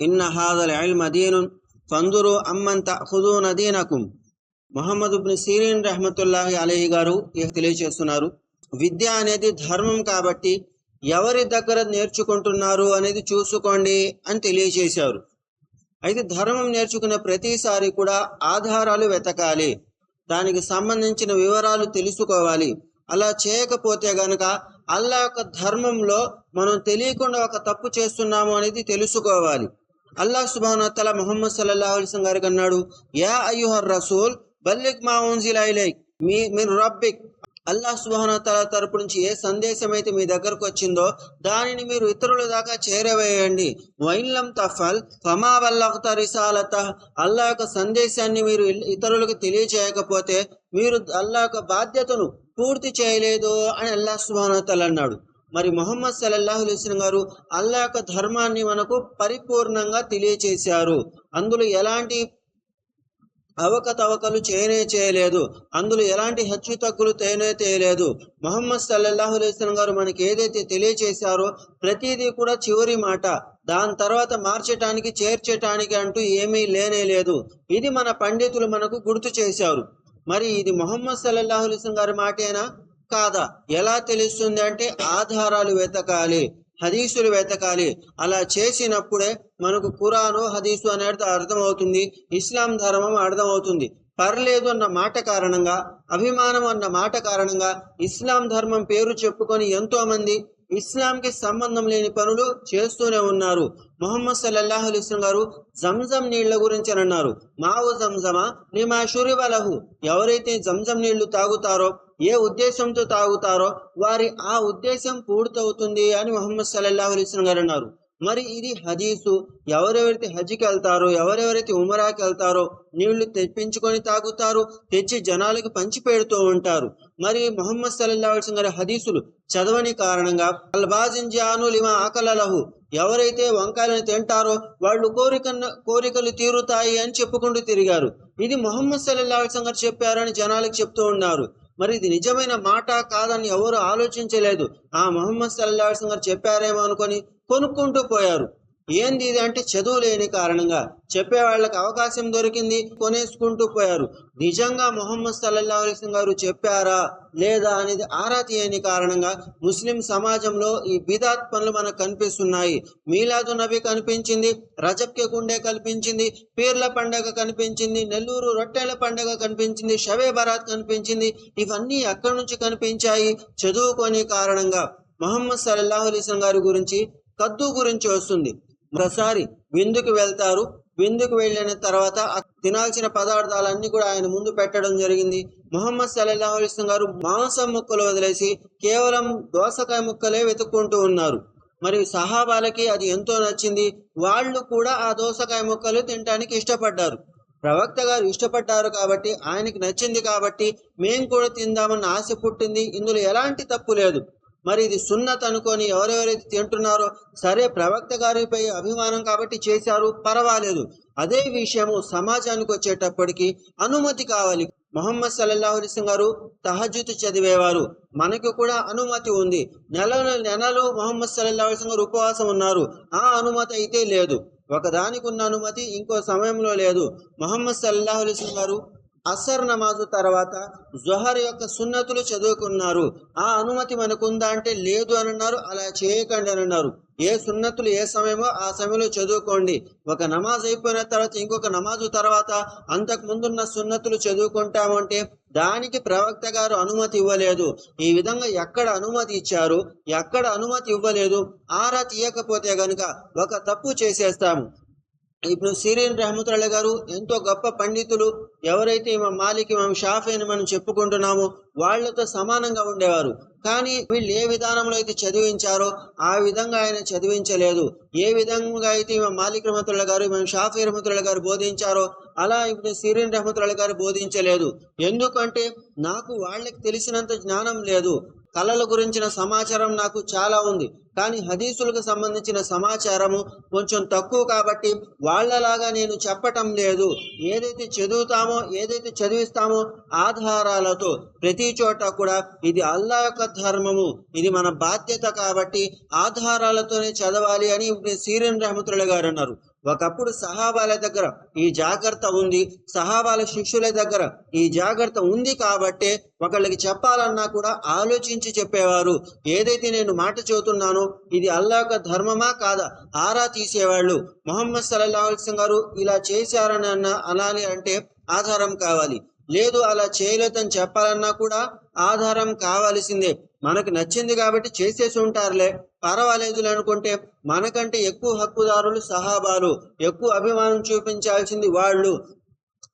ఇన్న హాదల్ ఇల్మ దీనున్ ఫందురు అమ్మన్ తఖుదూన దీనకుం. మొహమ్మద్ ఇబ్న్ సీరీన్ రహమతుల్లాహి అలహి గారు ఇక తెలియజేస్తున్నారు. విద్య అనేది ధర్మం కాబట్టి ఎవరి దగ్గర నేర్చుకుంటున్నారు అనేది చూసుకోండి అని తెలియజేశారు. అయితే ధర్మం నేర్చుకున్న ప్రతిసారి కూడా ఆధారాలు వెతకాలి. దానికి సంబంధించిన వివరాలు తెలుసుకోవాలి. అలా చేయకపోతే గనక అల్లా యొక్క ధర్మంలో మనం తెలియకుండా ఒక తప్పు చేస్తున్నాము అనేది తెలుసుకోవాలి. అల్లాహ్ సుబాన్ తల ముహమ్మద్ సల్లల్లాహు గారికి అన్నాడు యా అయ్యుహర్ రసూల్ బల్లిక్ మా ఉన్జిల ఇలైక్ మీ మీరు రబ్బిక్. అల్లాహ్ సుబాన్ తల తరపు నుంచి ఏ సందేశం అయితే మీ దగ్గరకు వచ్చిందో దానిని మీరు ఇతరుల దాకా చేరవేయండి. వైన్లం తఫల్ ఫమా వల్లత రిసాలత అల్లాహ్ యొక్క సందేశాన్ని మీరు ఇతరులకు తెలియజేయకపోతే మీరు అల్లా యొక్క బాధ్యతను పూర్తి చేయలేదు అని అల్లాహ్ సుబానతల అన్నాడు. మరి మొహమ్మద్ సల్లల్లాహు అలైస్లం గారు అల్లా యొక్క ధర్మాన్ని మనకు పరిపూర్ణంగా తెలియచేశారు. అందులో ఎలాంటి అవకతవకలు చేయనే చేయలేదు. అందులో ఎలాంటి హెచ్చు తగ్గులు తేనే తేయలేదు మొహమ్మద్ సల్లల్లాహు అలైస్లం గారు మనకి ఏదైతే తెలియచేశారో ప్రతిదీ కూడా చివరి మాట. దాని తర్వాత మార్చటానికి చేర్చటానికి అంటూ ఏమీ లేనే లేదు. ఇది మన పండితులు మనకు గుర్తు చేశారు. మరి ఇది మొహమ్మద్ సల్లల్లాహు అలైస్లం గారి మాటేనా? కాదా? ఎలా తెలుస్తుంది అంటే ఆధారాలు వెతకాలి హదీసులు వెతకాలి. అలా చేసినప్పుడే మనకు ఖురాను హదీసు అనేది అర్థమవుతుంది ఇస్లాం ధర్మం అర్థమవుతుంది. పర్లేదు అన్న మాట కారణంగా అభిమానం అన్న మాట కారణంగా ఇస్లాం ధర్మం పేరు చెప్పుకొని ఎంతో మంది ఇస్లాంకి సంబంధం లేని పనులు చేస్తూనే ఉన్నారు. మొహమ్మద్ సల్లల్లాహు అలిస్లం గారు జంజం నీళ్ళ గురించి అని అన్నారు. మావు జంజమా? నిమా షురివలహు ఎవరైతే జంజం నీళ్ళు తాగుతారో ఏ ఉద్దేశంతో తాగుతారో వారి ఆ ఉద్దేశం పూర్తవుతుంది అని మొహమ్మద్ సల్లల్లాహు అలిస్లం గారు అన్నారు. మరి ఇది హదీసు. ఎవరెవరైతే హజ్కి వెళ్తారో ఎవరెవరైతే ఉమరాకి వెళ్తారో నీళ్ళు తెప్పించుకొని తాగుతారు తెచ్చి జనాలకు పంచి పెడుతూ ఉంటారు. మరి మొహమ్మద్ సల్లల్లాహు గారి హదీసులు చదవని కారణంగా అల్బాజింజాను లిమా ఆకలలహు ఎవరైతే వంకాయలను తింటారో వాళ్ళు కోరిక కోరికలు తీరుతాయి అని చెప్పుకుంటూ తిరిగారు. ఇది మొహమ్మద్ సల్లల్లాహు గారు చెప్పారని జనాలకు చెప్తూ ఉన్నారు. మరి ఇది నిజమైన మాట కాదని ఎవరు ఆలోచించలేదు. ఆ మొహమ్మద్ సల్లా గారు చెప్పారేమో అనుకొని కొనుక్కుంటూ పోయారు. ఏంది ఇది అంటే చదువు లేని కారణంగా చెప్పే వాళ్ళకి అవకాశం దొరికింది కొనేసుకుంటూ పోయారు. నిజంగా మొహమ్మద్ సల్లల్లా అలీస్లం గారు చెప్పారా లేదా అనేది ఆరా తీయని కారణంగా ముస్లిం సమాజంలో ఈ బిదాత్ పనులు మనకు కనిపిస్తున్నాయి. మీలాదు నబీ కనిపించింది రజబ్కే గుండె కనిపించింది పీర్ల పండగ కనిపించింది నెల్లూరు రొట్టెల పండగ కనిపించింది షవే బరాత్ కనిపించింది ఇవన్నీ ఎక్కడి నుంచి కనిపించాయి? చదువుకొని కారణంగా మొహమ్మద్ సల్లల్లాహు అలీస్లం గారి గురించి కద్దు గురించి వస్తుంది. ఒకసారి విందుకు వెళ్తారు. విందుకు వెళ్ళిన తర్వాత తినాల్సిన పదార్థాలన్నీ కూడా ఆయన ముందు పెట్టడం జరిగింది. మొహమ్మద్ సల్లాహు అలిస్లం గారు మాంసం ముక్కలు వదిలేసి కేవలం దోసకాయ ముక్కలే వెతుక్కుంటూ ఉన్నారు. మరి సహాబాలకి అది ఎంతో నచ్చింది. వాళ్ళు కూడా ఆ దోసకాయ ముక్కలు తినడానికి ఇష్టపడ్డారు. ప్రవక్త గారు ఇష్టపడ్డారు కాబట్టి ఆయనకి నచ్చింది కాబట్టి మేము కూడా తిందామన్న ఆశ పుట్టింది. ఇందులో ఎలాంటి తప్పు లేదు. మరి ఇది సున్నత్ అనుకొని ఎవరెవరైతే తింటున్నారో సరే ప్రవక్త గారిపై అభిమానం కాబట్టి చేశారు పర్వాలేదు. అదే విషయము సమాజానికి వచ్చేటప్పటికి అనుమతి కావాలి. మొహమ్మద్ సల్లల్లాహు అలిస్లం గారు తహజుత్ చదివేవారు. మనకు కూడా అనుమతి ఉంది. నెల నెలలు మొహమ్మద్ సల్లల్లాహు అలిస్లం గారు ఉపవాసం ఉన్నారు. ఆ అనుమతి అయితే లేదు. ఒకదానికి ఉన్న అనుమతి ఇంకో సమయంలో లేదు. మొహమ్మద్ సల్లల్లాహు అలిస్లం గారు అసర్ నమాజు తర్వాత జొహర్ యొక్క సున్నతులు చదువుకున్నారు. ఆ అనుమతి మనకుందా అంటే లేదు అని అన్నారు అలా చేయకండి అని అన్నారు ఏ సున్నతులు ఏ సమయమో ఆ సమయంలో చదువుకోండి. ఒక నమాజ్ అయిపోయిన తర్వాత ఇంకొక నమాజు తర్వాత అంతకు ముందున్న సున్నతులు చదువుకుంటాము అంటే దానికి ప్రవక్త గారు అనుమతి ఇవ్వలేదు. ఈ విధంగా ఎక్కడ అనుమతి ఇచ్చారు? ఎక్కడ అనుమతి ఇవ్వలేదు. ఆరా తీయకపోతే గనుక ఒక తప్పు చేసేస్తాము. ఇప్పుడు సిరియన్ రహమతుల్లా గారు ఎంతో గొప్ప పండితులు ఎవరైతే ఇమాం మాలిక్ ఇమాం షాఫీ అని మనం చెప్పుకుంటున్నామో వాళ్ళతో సమానంగా ఉండేవారు. కానీ వీళ్ళు ఏ విధానంలో అయితే చదివించారో ఆ విధంగా ఆయన చదివించలేదు. ఏ విధంగా అయితే ఇమాం మాలిక్ రహమతుల్లా గారు ఇమాం షాఫీ రహమతుల్లా గారు బోధించారో అలా ఇప్పుడు సిరియన్ రహమతుల్లా గారు బోధించలేదు. ఎందుకంటే నాకు వాళ్ళకి తెలిసినంత జ్ఞానం లేదు. కళల గురించిన సమాచారం నాకు చాలా ఉంది. కానీ హదీసులకు సంబంధించిన సమాచారము కొంచెం తక్కువ కాబట్టి వాళ్ళలాగా నేను చెప్పటం లేదు. ఏదైతే చదువుతామో ఏదైతే చదివిస్తామో ఆధారాలతో ప్రతి చోట కూడా ఇది అల్లా యొక్క ధర్మము. ఇది మన బాధ్యత కాబట్టి ఆధారాలతోనే చదవాలి అని ఇప్పుడు సీరియన్ రహమతుల్లా గారు అన్నారు. ఒకప్పుడు సహాబాల దగ్గర ఈ జాగ్రత్త ఉంది. సహాబాల శిష్యుల దగ్గర ఈ జాగ్రత్త ఉంది కాబట్టే ఒకళ్ళకి చెప్పాలన్నా కూడా ఆలోచించి చెప్పేవారు. ఏదైతే నేను మాట చెబుతున్నానో ఇది అల్లా ధర్మమా కాదా? ఆరా తీసేవాళ్ళు. మొహమ్మద్ సల్లాహు గారు ఇలా చేశారని అన్న అనాలి అంటే ఆధారం కావాలి. లేదు అలా చేయలేదని చెప్పాలన్నా కూడా ఆధారం కావాల్సిందే. మనకు నచ్చింది కాబట్టి చేసేసి ఉంటారులే. పర్వాలేదు అనుకుంటే మనకంటే ఎక్కువ హక్కుదారులు సహాబాలు ఎక్కువ అభిమానం చూపించాల్సింది వాళ్ళు.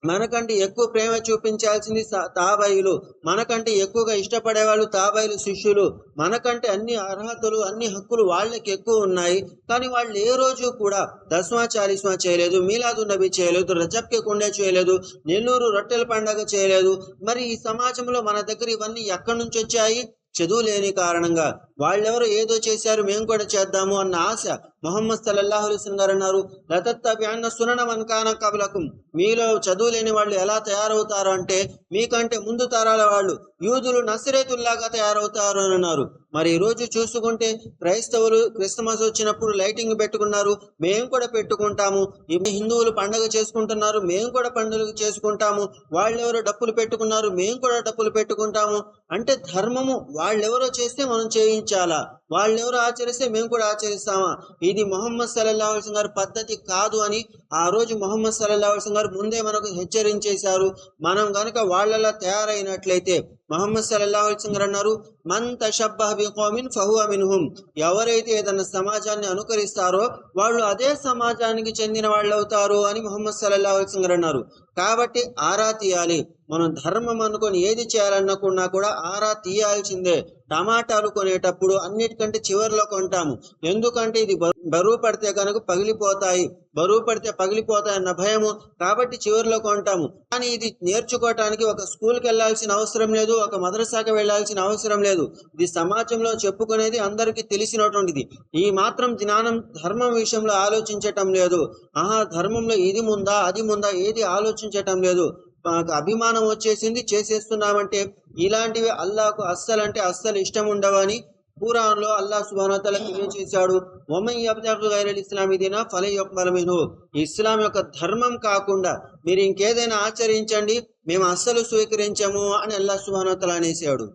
మనకంటే ఎక్కువ ప్రేమ చూపించాల్సింది తాబాయిలు మనకంటే ఎక్కువగా ఇష్టపడేవాళ్ళు తాబాయిలు శిష్యులు. మనకంటే అన్ని అర్హతలు అన్ని హక్కులు వాళ్ళకి ఎక్కువ ఉన్నాయి. కానీ వాళ్ళు ఏ రోజు కూడా దస్మా చాలీస్మా చేయలేదు మీలాదు నబీ చేయలేదు రజబ్కి కుండే చేయలేదు నెల్లూరు రొట్టెల పండగ చేయలేదు. మరి ఈ సమాజంలో మన దగ్గర ఇవన్నీ ఎక్కడి నుంచి వచ్చాయి? చదువు లేని కారణంగా వాళ్ళెవరో ఏదో చేశారు మేము కూడా చేద్దాము అన్న ఆశ మొహమ్మద్ సల్లల్లాహు అలైహి గారు అన్నారు. లతత్తబి సునన వన్కాన కబలకుం. మీలో చదువు లేని వాళ్ళు ఎలా తయారవుతారు అంటే మీకంటే ముందు తరాల వాళ్ళు యూదులు నసిరేతుల్లాగా తయారవుతారు అని అన్నారు. మరి ఈ రోజు చూసుకుంటే క్రైస్తవులు క్రిస్మస్ వచ్చినప్పుడు లైటింగ్ పెట్టుకున్నారు. మేము కూడా పెట్టుకుంటాము. హిందువులు పండగ చేసుకుంటున్నారు. మేము కూడా పండుగ చేసుకుంటాము. వాళ్ళెవరో డప్పులు పెట్టుకున్నారు. మేము కూడా డప్పులు పెట్టుకుంటాము. అంటే ధర్మము వాళ్ళెవరో చేస్తే మనం చేయించాలా? వాళ్ళెవరో ఆచరిస్తే మేము కూడా ఆచరిస్తామా? ఇది మొహమ్మద్ సల్లల్లా అలైహి గారి పద్ధతి కాదు అని ఆ రోజు మొహమ్మద్ సల్లల్లా అలైహి గారు ముందే మనకు హెచ్చరించేశారు. మనం కనుక వాళ్ళలా తయారైనట్లయితే మొహమ్మద్ సల్లల్లా అలైహి గారు అన్నారు మన్ తషబ్బహ బికౌమిన్ ఫహువ మిన్హుం. ఎవరైతే ఏదైనా సమాజాన్ని అనుకరిస్తారో వాళ్ళు అదే సమాజానికి చెందిన వాళ్ళు అవుతారు అని ముహమ్మద్ సల్లాహు అన్నారు. కాబట్టి ఆరా తీయాలి. మనం ధర్మం అనుకొని ఏది చేయాలనుకున్నా కూడా ఆరా తీయాల్సిందే. టమాటాలు కొనేటప్పుడు అన్నిటికంటే చివరిలో కొంటాము. ఎందుకంటే ఇది బరువు పడితే కనుక పగిలిపోతాయి. బరువు పడితే పగిలిపోతాయి అన్న భయము కాబట్టి చివరిలో కొంటాము. కానీ ఇది నేర్చుకోవటానికి ఒక స్కూల్కి వెళ్ళాల్సిన అవసరం లేదు ఒక మదరసాకి వెళ్ళాల్సిన అవసరం లేదు. ఇది సమాజంలో చెప్పుకునేది అందరికీ తెలిసినటువంటిది. ఈ మాత్రం జ్ఞానం ధర్మం విషయంలో ఆలోచించటం లేదు. ఆహా ధర్మంలో ఇది ముందా అది ముందా ఏది ఆలోచించటం లేదు. మాకు అభిమానం వచ్చేసింది. చేసేస్తున్నామంటే ఇలాంటివి అల్లాకు అస్సలు అంటే అస్సలు ఇష్టం ఉండవని ఖురాన్లో అల్లా సుబానతల తెలియజేశాడు. ఒమన్ దిన ఫల యొక్కలమిను ఇస్లాం యొక్క ధర్మం కాకుండా మీరు ఇంకేదైనా ఆచరించండి. మేము అస్సలు స్వీకరించము అని అల్లా సుబానతల అనేసాడు.